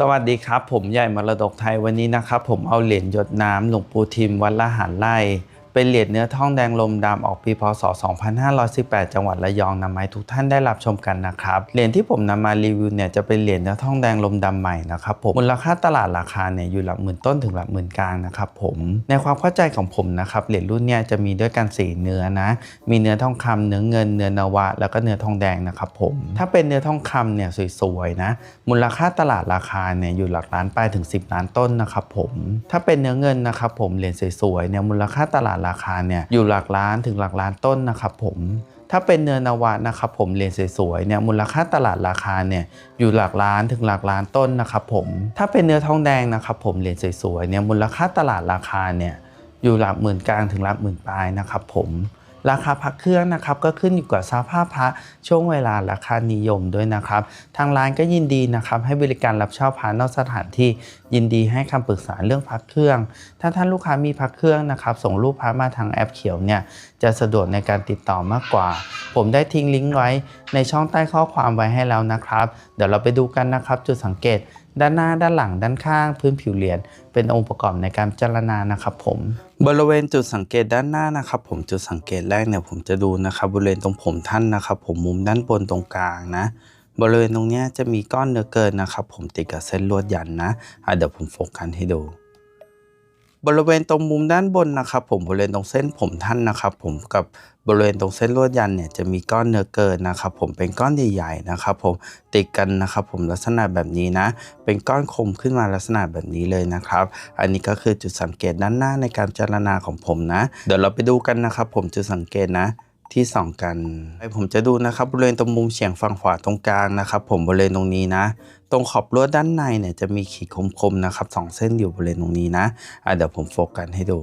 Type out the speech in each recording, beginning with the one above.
สวัสดีครับ ผมใหญ่มรดกไทยวันนี้นะครับ ผมเอาเหรียญหยดน้ำหลวงปู่ทิมวัดละหานไร่ เป็นเหรียญเนื้อทองแดงลมดำออกปีพศ 2518 จังหวัดระยองนำมาให้ทุกท่านได้รับชมกันนะครับ เหรียญที่ผมนำมารีวิวเนี่ยจะเป็นเหรียญเนื้อทองแดงลมดำใหม่นะครับผม มูลค่าตลาดราคาเนี่ยอยู่หลักหมื่นต้นถึงหลักหมื่นกลางนะครับผม ในความเข้าใจของผมนะครับเหรียญรุ่นเนี่ยจะมีด้วยกันสีเนื้อนะ มีเนื้อทองคำเนื้อเงินเนื้อนวะ แล้วก็เนื้อทองแดงนะครับผม ถ้าเป็นเนื้อทองคำเนี่ยสวยๆนะ มูลค่าตลาดราคาเนี่ยอยู่หลักล้านปลายถึง 10 ล้านต้นนะครับผม ถ้าเป็นเนื้อเงินนะครับผมเหรียญสวยๆเนี่ยมูลค่าตลาดราคาเนี่ยอยู่หลักล้านถึงหลักล้านต้นนะครับผมถ้าเป็นเนื้อนวะนะครับผมเหรียญสวยๆเนี่ยมูลค่าตลาดราคาเนี่ยอยู่หลักล้านถึงหลักล้านต้นนะครับผมถ้าเป็นเนื้อทองแดงนะครับผมเหรียญสวยๆเนี่ยมูลค่าตลาดราคาเนี่ยอยู่หลักหมื่นกลางถึงหลักหมื่นปลายนะครับผม ราคาพักเครื่องนะครับก็ขึ้นอยู่กับสภาพพระช่วงเวลาราคานิยมด้วยนะครับ ทางร้านก็ยินดีนะครับให้บริการรับเช่าพระนอกสถานที่ยินดีให้คำปรึกษาเรื่องพักเครื่อง ถ้าท่านลูกค้ามีพักเครื่องนะครับ ส่งรูปพระมาทางแอปเขียวเนี่ยจะสะดวกในการติดต่อมากกว่า ผมได้ทิ้งลิงก์ไว้ในช่องใต้ข้อความไว้ให้แล้วนะครับ เดี๋ยวเราไปดูกันนะครับ จุดสังเกต ด้านหน้าด้านหลังด้านข้างพื้นผิวเหรียญเป็นองค์ประกอบในการพิจารณานะครับผมบริเวณจุดสังเกตด้านหน้านะครับผมจุดสังเกตแรกเนี่ยผมจะดูนะครับบริเวณตรงผมท่านนะครับ ผมมุมด้านบนตรงกลางนะ บริเวณตรงนี้จะมีก้อนเนื้อเกินนะครับ ผมติดกับเส้นลวดยันนะะเดี๋ยวผมโฟกัสให้ดู บริเวณตรงมุมด้านบนนะครับ ผมบริเวณตรงเส้นผมท่านนะครับ ผมกับบริเวณตรงเส้นลวดยันเนี่ยจะมีก้อนเนื้อเกินนะครับ ผมเป็นก้อนใหญ่ๆนะครับ ผมติดกันนะครับ ผมลักษณะแบบนี้นะ เป็นก้อนคมขึ้นมาลักษณะแบบนี้เลยนะครับ อันนี้ก็คือจุดสังเกตด้านหน้าในการเจารณาของผมนะ เดี๋ยวเราไปดูกันนะครับ ผมจุดสังเกตนะที่ส่องกันไอผมจะดูนะครับบริเวณตรงมุมเฉียงฝั่งขวาตรงกลางนะครับ ผมบริเวณตรงนี้นะ ตรงขอบลวดด้านในเนี่ยจะมีขีดคมๆนะครับสองเส้นอยู่บริเวณตรงนี้นะะเดี๋ยวผมโฟกัสให้ดู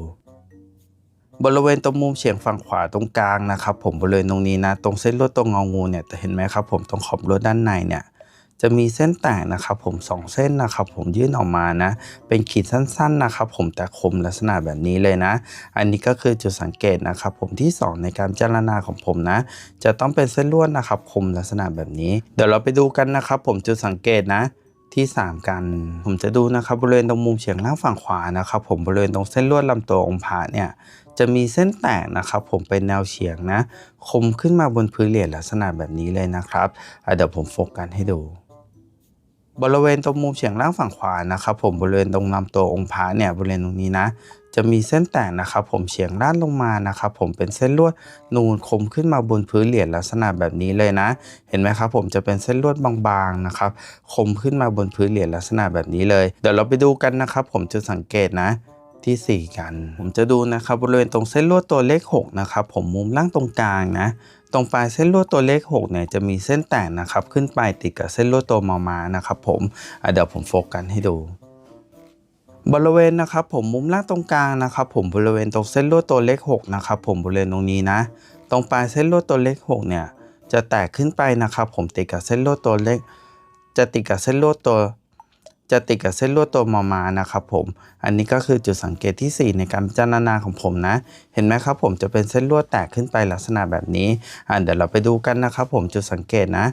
บริเวณตรงมุมเฉียงฝั่งขวาตรงกลางนะครับ ผมบริเวณตรงนี้นะ ตรงเส้นลวดตรงงองูเนี่ยจะเห็นไหมครับ ผมตรงขอบลวดด้านในเนี่ย จะมีเส้นแตกนะครับผมสองเส้นนะครับผมยื่นออกมานะ เป็นขีดสั้นๆนะครับผมแต่คมลักษณะแบบนี้เลยนะ อันนี้ก็คือจุดสังเกตนะครับผมที่สองในการพิจารณาของผมนะ จะต้องเป็นเส้นลวดนะครับคมลักษณะแบบนี้ เดี๋ยวเราไปดูกันนะครับผมจุดสังเกตนะที่ 3 กัน ผมจะดูนะครับบริเวณตรงมุมเฉียงล่างฝั่งขวานะครับผมบริเวณตรงเส้นลวดลำตัวองค์พระเนี่ยจะมีเส้นแตกนะครับผมเป็นแนวเฉียงนะ คมขึ้นมาบนพื้นเหรียญลักษณะแบบนี้เลยนะครับเดี๋ยวผมโฟกัสให้ดู บริเวณตรงมุมเฉียงล่างฝั่งขวานะครับผมบริเวณตรงลำตัวองค์พระเนี่ยบริเวณตรงนี้นะจะมีเส้นแตกนะครับผมเฉียงด้านลงมานะครับผมเป็นเส้นลวดนูนคมขึ้นมาบนพื้นเหรียญลักษณะแบบนี้เลยนะ เห็นไหมครับผมจะเป็นเส้นลวดบางๆนะครับคมขึ้นมาบนพื้นเหรียญลักษณะแบบนี้เลย เดี๋ยวเราไปดูกันนะครับผมจะสังเกตนะที่ 4 กัน ผมจะดูนะครับบริเวณตรงเส้นลวดตัวเลข6นะครับผมมุมล่างตรงกลางนะ ตรงปลายเส้นลวดตัวเลข6เนี่ยจะมีเส้นแตกนะครับ ขึ้นไปติดกับเส้นลวดตัวมามานะครับ ผมเดี๋ยวผมโฟกัสให้ดูบริเวณนะครับผมมุมล่างตรงกลางนะครับผมบริเวณตรงเส้นลวดตัวเลข6นะครับผมบริเวณตรงนี้นะ ตรงปลายเส้นลวดตัวเลข6เนี่ยจะแตกขึ้นไปนะครับ ผมติดกับเส้นลวดตัวเลข จะติดกับเส้นลวดตัว จะติดกับเส้นลวดตัวมามานะครับผมอันนี้ก็คือจุดสังเกตที่ 4 ในการพิจารณาของผมนะ เห็นไหมครับผมจะเป็นเส้นลวดแตกขึ้นไปลักษณะแบบนี้อ่าเดี๋ยวเราไปดูกันนะครับผมจุดสังเกตนะ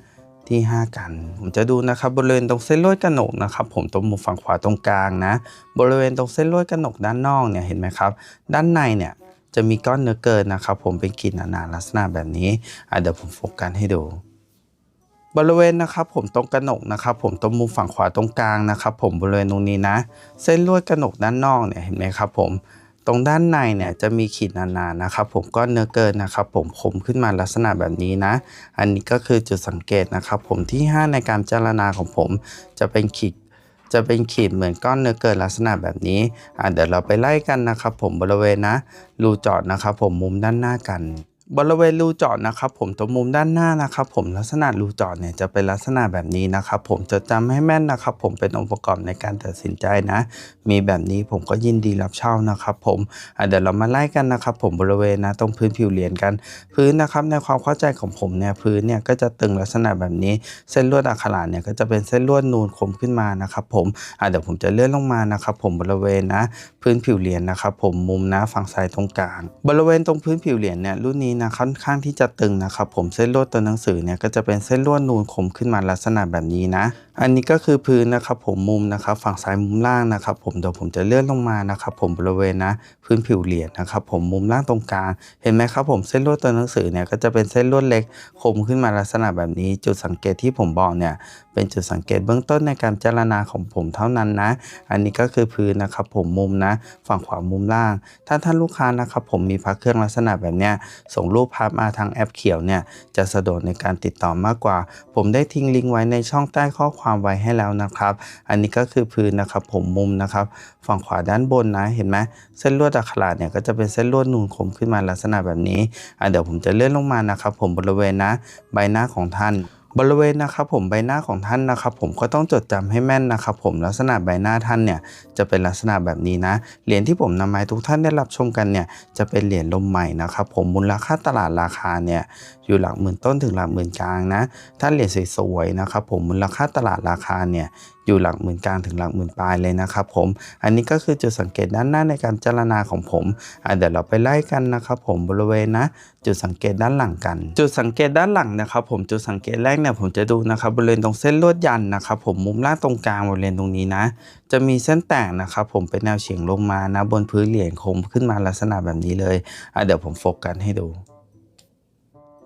ที่ 5 กัน ผมจะดูนะครับบริเวณตรงเส้นลวดกระหนกนะครับผมตรงมุมฝั่งขวาตรงกลางนะ บริเวณตรงเส้นลวดกระหนกด้านนอกเนี่ยเห็นไหมครับ ด้านในเนี่ยจะมีก้อนเนื้อเกินนะครับผมเป็นขีดหนาๆลักษณะแบบนี้อะเดี๋ยวผมโฟกัสให้ดู บริเวณนะครับผมตรงกระหนกนะครับผมตรงมุมฝั่งขวาตรงกลางนะครับผมบริเวณตรงนี้นะ เส้นลวดกระหนกด้านนอกเนี่ยเห็นไหมครับผมตรงด้านในเนี่ยจะมีขีดหนาๆนะครับผมก้อนเนื้อเกินนะครับผมคมขึ้นมาลักษณะแบบนี้นะ อันนี้ก็คือจุดสังเกตนะครับผมที่ 5 ในการพิจรณาของผมจะเป็นขีดจะเป็นขีดเหมือนก้อนเนื้อเกินลักษณะแบบนี้อะเดี๋ยวเราไปไล่กันนะครับผมบริเวณนะรูเจาะนะครับผมมุมด้านหน้ากัน บริเวณรูเจาะนะครับผมตรงมุมด้านหน้านะครับผมลักษณะรูเจาะเนี่ยจะเป็นลักษณะแบบนี้นะครับผมจะจำให้แม่นนะครับผมเป็นองค์ประกอบในการตัดสินใจนะ มีแบบนี้ผมก็ยินดีรับเช่านะครับผมเดี๋ยวเรามาไล่กันนะครับผมบริเวณนะตรงพื้นผิวเหรียญกัน พื้นนะครับในความเข้าใจของผมเนี่ยพื้นเนี่ยก็จะตึงลักษณะแบบนี้ เส้นลวดอักขระเนี่ยก็จะเป็นเส้นลวดนูนคมขึ้นมานะครับผมเดี๋ยวผมจะเลื่อนลงมานะครับผมบริเวณนะพื้นผิวเหรียญนะครับผมมุมนะฝั่งซ้ายตรงกลางบริเวณตรงพื้นผิวเหรียญเนี่ยรุ่นนี้นะค่อนข้างที่จะตึงนะครับผมเส้นลวดตัวหนังสือเนี่ยก็จะเป็นเส้นลวดนูนขมขึ้นมาลักษณะแบบนี้นะอันนี้ก็คือพื้นนะครับผมมุมนะครับฝั่งซ้ายมุมล่างนะครับ ผมเดี๋ยวผมจะเลื่อนลงมานะครับผมบริเวณนะพื้นผิวเหรียญนะครับผมมุมล่างตรงกลางเห็นไหมครับผมเส้นลวดตัวหนังสือเนี่ยก็จะเป็นเส้นลวดเล็กคมขึ้นมาลักษณะแบบนี้ จุดสังเกตที่ผมบอกเนี่ยเป็นจุดสังเกตเบื้องต้นในการเจรณาของผมเท่านั้นนะ อันนี้ก็คือพื้นนะครับผมมุมนะฝั่งขวามุมล่าง ถ้าท่านลูกค้านะครับผมมีพักเครื่องลักษณะแบบเนี้ยส่งรูปภาพมาทางแอปเขียวเนี่ยจะสะดวกในการติดต่อมากกว่า ผมได้ทิ้งลิงก์ไว้ในช่องใต้ข้อความความไว้ให้แล้วนะครับ อันนี้ก็คือพื้นนะครับผมมุมนะครับ ฝั่งขวาด้านบนนะเห็นไหมเส้นลวดอักขระเนี่ยก็จะเป็นเส้นลวดนูนคมขึ้นมาลักษณะแบบนี้อะเดี๋ยวผมจะเลื่อนลงมานะครับ ผมบริเวณนะใบหน้าของท่าน บริเวณนะครับผมใบหน้าของท่านนะครับผมก็ต้องจดจำให้แม่นนะครับผมลักษณะใบหน้าท่านเนี่ยจะเป็นลักษณะแบบนี้นะเหรียญที่ผมนำมาให้ทุกท่านได้รับชมกันเนี่ยจะเป็นเหรียญลมใหม่นะครับผมมูลค่าตลาดราคาเนี่ยอยู่หลักหมื่นต้นถึงหลักหมื่นกลางนะถ้าเหรียญสวยๆนะครับผมมูลค่าตลาดราคาเนี่ยอยู่หลักหมื่นกลางถึงหลักหมื่นปลายเลยนะครับผม อันนี้ก็คือจุดสังเกตด้านหน้าในการเจรณาของผมเดี๋ยวเราไปไล่กันนะครับผมบริเวณนะจุดสังเกตด้านหลังกัน จุดสังเกตด้านหลังนะครับผมจุดสังเกตแรกเนี่ยผมจะดูนะครับบริเวณตรงเส้นลวดยันนะครับผมมุมล่างตรงกลางบริเวณตรงนี้นะ จะมีเส้นแตกนะครับผมเป็นแนวเฉียงลงมานะบนพื้นเหรียญคมขึ้นมาลักษณะแบบนี้เลยเดี๋ยวผมโฟกัสให้ดู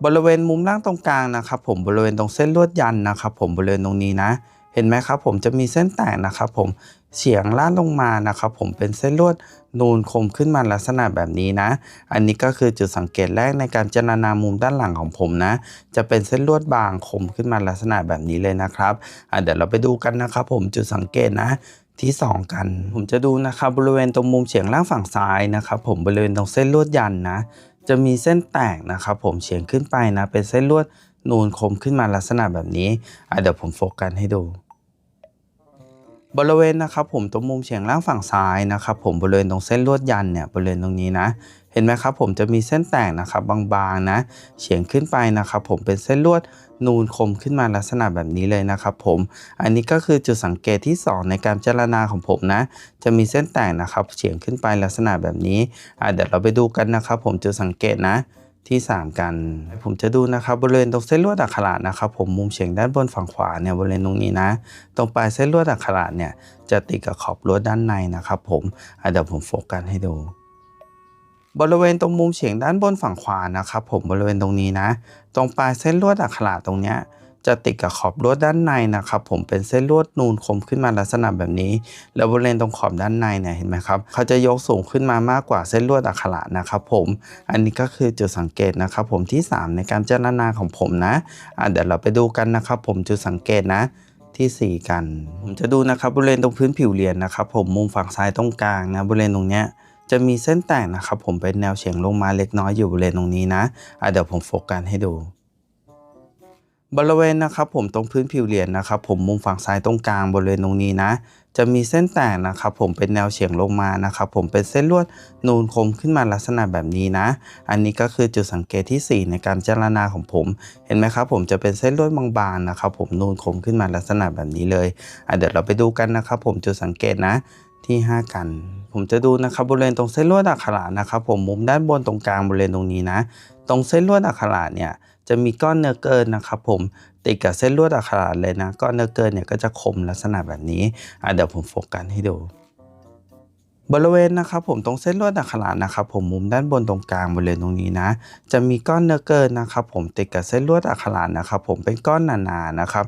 บริเวณมุมล่างตรงกลางนะครับผมบริเวณตรงเส้นลวดยันนะครับผมบริเวณตรงนี้นะ เห็นไหมครับผมจะมีเส้นแตกนะครับผมเฉียงล่าดลงมานะครับผมเป็นเส้นลวดนูนคมขึ้นมาลักษณะแบบนี้นะ อันนี้ก็คือจุดสังเกตแรกในการเจรนามุมด้านหลังของผมนะ จะเป็นเส้นลวดบางคมขึ้นมาลักษณะแบบนี้เลยนะครับเดี๋ยวเราไปดูกันนะครับผมจุดสังเกตนะที่ 2 กัน ผมจะดูนะครับบริเวณตรงมุมเฉียงล่างฝั่งซ้ายนะครับผมบริเวณตรงเส้นลวดยันนะ จะมีเส้นแตกนะครับผมเฉียงขึ้นไปนะ เป็นเส้นลวดนูนคมขึ้นมาลักษณะแบบนี้เดี๋ยวผมโฟกัสให้ดู บริเวณนะครับผมตรงมุมเฉียงล่างฝั่งซ้ายนะครับผมบริเวณตรงเส้นลวดยันเนี่ยบริเวณตรงนี้นะเห็นไหมครับผมจะมีเส้นแตกนะครับบางๆนะเฉียงขึ้นไปนะครับผมเป็นเส้นลวดนูนคมขึ้นมาลักษณะแบบนี้เลยนะครับผมอันนี้ก็คือจุดสังเกตที่ 2 ในการเจรณาของผมนะ จะมีเส้นแตกนะครับเฉียงขึ้นไปลักษณะแบบนี้เดี๋ยวเราไปดูกันนะครับผมจุดสังเกตนะ ที่ 3 กัน ผมจะดูนะครับบริเวณตรงเส้นลวดอักขระนะครับ ผมมุมเฉียงด้านบนฝั่งขวาเนี่ยบริเวณตรงนี้นะ ตรงปลายเส้นลวดอักขระเนี่ยจะติดกับขอบลวดด้านในนะครับ ผมเดี๋ยวผมโฟกัสให้ดู บริเวณตรงมุมเฉียงด้านบนฝั่งขวานะครับ ผมบริเวณตรงนี้นะ ตรงปลายเส้นลวดอักขระตรงเนี้ย จะติดกับขอบลวดด้านในนะครับผมเป็นเส้นลวดนูนคมขึ้นมาลักษณะแบบนี้ แล้วบริเวณตรงขอบด้านในเนี่ยเห็นไหมครับเขาจะยกสูงขึ้นมามากกว่าเส้นลวดอักขระนะครับผมอันนี้ก็คือจุดสังเกตนะครับผมที่ 3 ในการเจรณาของผมนะอะเดี๋ยวเราไปดูกันนะครับผมจุดสังเกตนะที่4กัน ผมจะดูนะครับบริเวณตรงพื้นผิวเหรียญนะครับผมมุมฝั่งซ้ายตรงกลางนะบริเวณตรงเนี้ยจะมีเส้นแตกนะครับผมเป็นแนวเฉียงลงมาเล็กน้อยอยู่บริเวณตรงนี้นะอะเดี๋ยวผมโฟกัสให้ดู บริเวณนะครับผมตรงพื้นผิวเหรียญนะครับผมมุมฝั่งซ้ายตรงกลางบริเวณตรงนี้นะ จะมีเส้นแตกนะครับผมเป็นแนวเฉียงลงมานะครับผมเป็นเส้นลวดนูนคมขึ้นมาลักษณะแบบนี้นะ อันนี้ก็คือจุดสังเกตที่ 4 ในการเจรณาของผม เห็นไหมครับผมจะเป็นเส้นลวดบางๆนะครับผมนูนคมขึ้นมาลักษณะแบบนี้เลยเดี๋ยวเราไปดูกันนะครับผมจุดสังเกตนะที่ 5 กัน ผมจะดูนะครับบริเวณตรงเส้นลวดอักขระนะครับผมมุมด้านบนตรงกลางบริเวณตรงนี้นะ ตรงเส้นลวดอักขระเนี่ย จะมีก้อนเนื้อเกินนะครับผมติดกับเส้นลวดอักขระเลยนะ ก้อนเนื้อเกินเนี่ยก็จะคมลักษณะแบบนี้อะเดี๋ยวผมโฟกัสให้ดู บริเวณนะครับผมตรงเส้นลวดอักขระนะครับผมมุมด้านบนตรงกลางบริเวณตรงนี้นะ จะมีก้อนเนื้อเกินนะครับผมติดกับเส้นลวดอักขระนะครับผมเป็นก้อนหนาๆนะครับ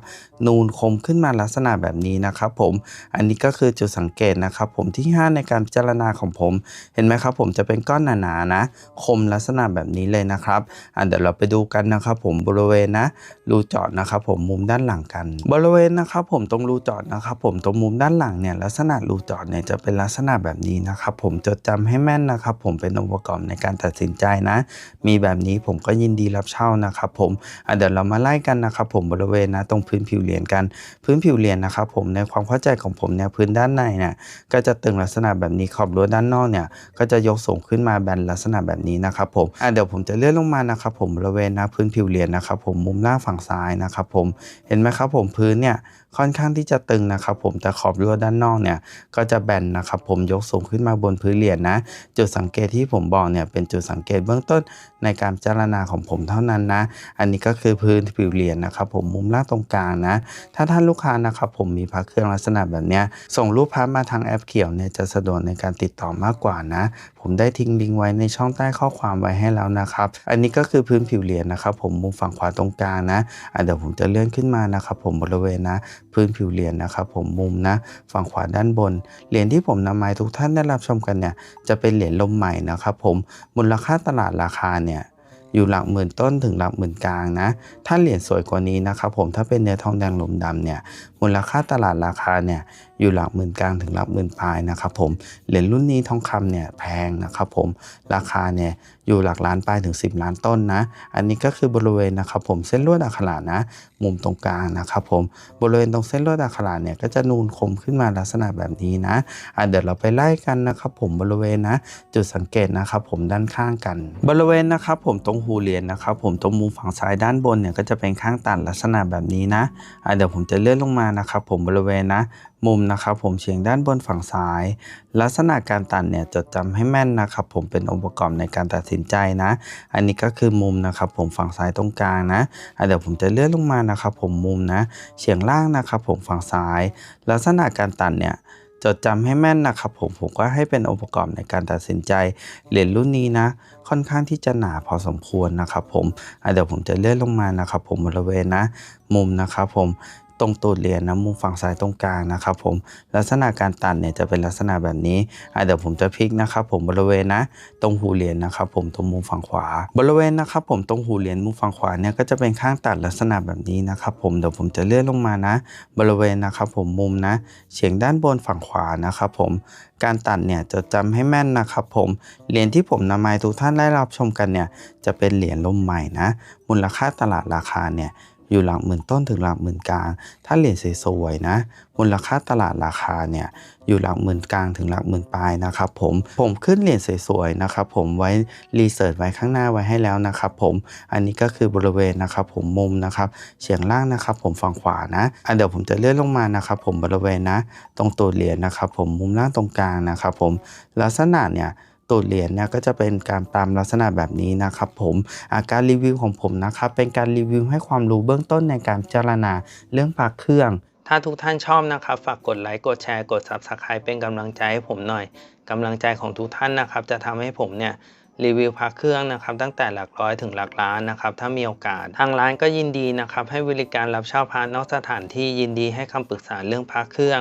นูนคมขึ้นมาลักษณะแบบนี้นะครับผมอันนี้ก็คือจุดสังเกตนะครับผมที่ 5 ในการพิจารณาของผม เห็นไหมครับผมจะเป็นก้อนหนาๆนะคมลักษณะแบบนี้เลยนะครับอะเดี๋ยวเราไปดูกันนะครับผมบริเวณนะรูเจาะนะครับผมมุมด้านหลังกัน บริเวณนะครับผมตรงรูเจาะนะครับผมตรงมุมด้านหลังเนี่ยลักษณะรูเจาะเนี่ยจะเป็นลักษณะแบบนี้นะครับผมจดจำให้แม่นนะครับ ผมเป็นองค์ประกอบในการตัดสินใจนะ มีแบบนี้ผมก็ยินดีรับเช่านะครับผมเดี๋ยวเรามาไล่กันนะครับ ผมบริเวณนะตรงพื้นผิวเหรียญกัน พื้นผิวเหรียญนะครับผมในความเข้าใจของผมเนี่ยพื้นด้านในเนี่ยก็จะตึงลักษณะแบบนี้ขอบรั้วด้านนอกเนี่ยก็จะยกสูงขึ้นมาแบนลักษณะแบบนี้นะครับผมเดี๋ยวผมจะเลื่อนลงมานะครับ ผมบริเวณนะพื้นผิวเหรียญนะครับ ผมมุมล่างฝั่งซ้ายนะครับ ผมเห็นไหมครับ ผมพื้นเนี่ย ค่อนข้างที่จะตึงนะครับผมแต่ขอบรั้วด้านนอกเนี่ยก็จะแบนนะครับผมยกสูงขึ้นมาบนพื้นเหรียญนะ จุดสังเกตที่ผมบอกเนี่ยเป็นจุดสังเกตเบื้องต้นในการพิจารณาของผมเท่านั้นนะ อันนี้ก็คือพื้นผิวเหรียญนะครับผมมุมล่างตรงกลางนะ ถ้าท่านลูกค้านะครับผมมีพระเครื่องลักษณะแบบเนี้ยส่งรูปพระมาทางแอปเขียวเนี่ยจะสะดวกในการติดต่อมากกว่านะ ผมได้ทิ้งลิงก์ไว้ในช่องใต้ข้อความไว้ให้แล้วนะครับอันนี้ก็คือพื้นผิวเหรียญนะครับผมมุมฝั่งขวาตรงกลางนะะเดี๋ยวผมจะเลื่อนขึ้นมานะครับผมบริเวณนะพื้นผิวเหรียญนะครับผมมุมนะฝั่งขวาด้านบน เหรียญที่ผมนำมาให้ทุกท่านได้รับชมกันเนี่ยจะเป็นเหรียญลมใหม่นะครับผมมูลค่าตลาดราคาเนี่ยอยู่หลักหมื่นต้นถึงหลักหมื่นกลางนะ ถ้าเหรียญสวยกว่านี้นะครับผมถ้าเป็นเนื้อทองแดงลมดำเนี่ยมูลค่าตลาดราคาเนี่ยอยู่หลักหมื่นกลางถึงหลักหมื่นปลายนะครับผมเหรียญรุ่นนี้ทองคำเนี่ยแพงนะครับผมราคาเนี่ย อยู่หลักล้านปลายถึง 10 ล้านต้นนะ อันนี้ก็คือบริเวณนะครับผมเส้นลวดอักขระนะ มุมตรงกลางนะครับผมบริเวณตรงเส้นลวดอักขระเนี่ยก็จะนูนคมขึ้นมาลักษณะแบบนี้นะอะเดี๋ยวเราไปไล่กันนะครับผมบริเวณนะ จุดสังเกตนะครับผมด้านข้างกัน บริเวณนะครับผมตรงหูเหรียญนะครับผมตรงมุมฝั่งซ้ายด้านบนเนี่ยก็จะเป็นข้างตัดลักษณะแบบนี้นะอะเดี๋ยวผมจะเลื่อนลงมานะครับผมบริเวณนะมุมนะครับผมเฉียงด้านบนฝั่งซ้าย ลักษณะการตัดเนี่ยจดจำให้แม่นนะครับผมเป็นองค์ประกอบในการตัดสินใจนะ อันนี้ก็คือมุมนะครับผมฝั่งซ้ายตรงกลางนะเดี๋ยวผมจะเลื่อนลงมานะครับผมมุมนะเฉียงล่างนะครับผมฝั่งซ้าย ลักษณะการตัดเนี่ยจดจำให้แม่นนะครับผมผมก็ให้เป็นองค์ประกอบในการตัดสินใจเหรียญรุ่นนี้นะ ค่อนข้างที่จะหนาพอสมควรนะครับผมเดี๋ยวผมจะเลื่อนลงมานะครับผมบริเวณนะ มุมนะครับผม ตรงตูดเหรียญนะมุมฝั่งซ้ายตรงกลางนะครับผมลักษณะการตัดเนี่ยจะเป็นลักษณะแบบนี้อะเดี๋ยวผมจะพลิกนะครับผมบริเวณนะ ตรงหูเหรียญนะครับผมตรงมุมฝั่งขวา บริเวณนะครับผมตรงหูเหรียญมุมฝั่งขวาเนี่ยก็จะเป็นข้างตัดลักษณะแบบนี้นะครับผมเดี๋ยวผมจะเลื่อนลงมานะ บริเวณนะครับผมมุมนะเฉียงด้านบนฝั่งขวานะครับผมการตัดเนี่ยจะจำให้แม่นนะครับผมเหรียญที่ผมนำมาทุกท่านได้รับชมกันเนี่ยจะเป็นเหรียญล่มใหม่นะมูลค่าตลาดราคาเนี่ย อยู่หลักหมื่นต้นถึงหลักหมื่นกลาง ถ้าเหรียญสวยๆนะมูลค่าตลาดราคาเนี่ยอยู่หลักหมื่นกลางถึงหลักหมื่นปลายนะครับผมผมขึ้นเหรียญสวยๆนะครับผมไว้รีเสิร์ชไว้ข้างหน้าไว้ให้แล้วนะครับผมอันนี้ก็คือบริเวณนะครับผมมุมนะครับเฉียงล่างนะครับผมฝั่งขวานะอะเดี๋ยวผมจะเลื่อนลงมานะครับผมบริเวณนะ ตรงตัวเหรียญนะครับผมมุมล่างตรงกลางนะครับผมลักษณะเนี่ย ตูดเหรียญเนี่ยก็จะเป็นการตามลักษณะแบบนี้นะครับผมอาการรีวิวของผมนะครับเป็นการรีวิวให้ความรู้เบื้องต้นในการพิจารณาเรื่องปลั๊กเครื่อง ถ้าทุกท่านชอบนะครับ ฝากกดไลค์กดแชร์กด Subscribe เป็นกำลังใจให้ผมหน่อยกำลังใจของทุกท่านนะครับ จะทำให้ผมเนี่ยรีวิวพระเครื่องนะครับตั้งแต่หลักร้อยถึงหลักล้านนะครับถ้ามีโอกาส ทางร้านก็ยินดีนะครับให้บริการรับเช่าพระนอกสถานที่ยินดีให้คำปรึกษาเรื่องพระเครื่อง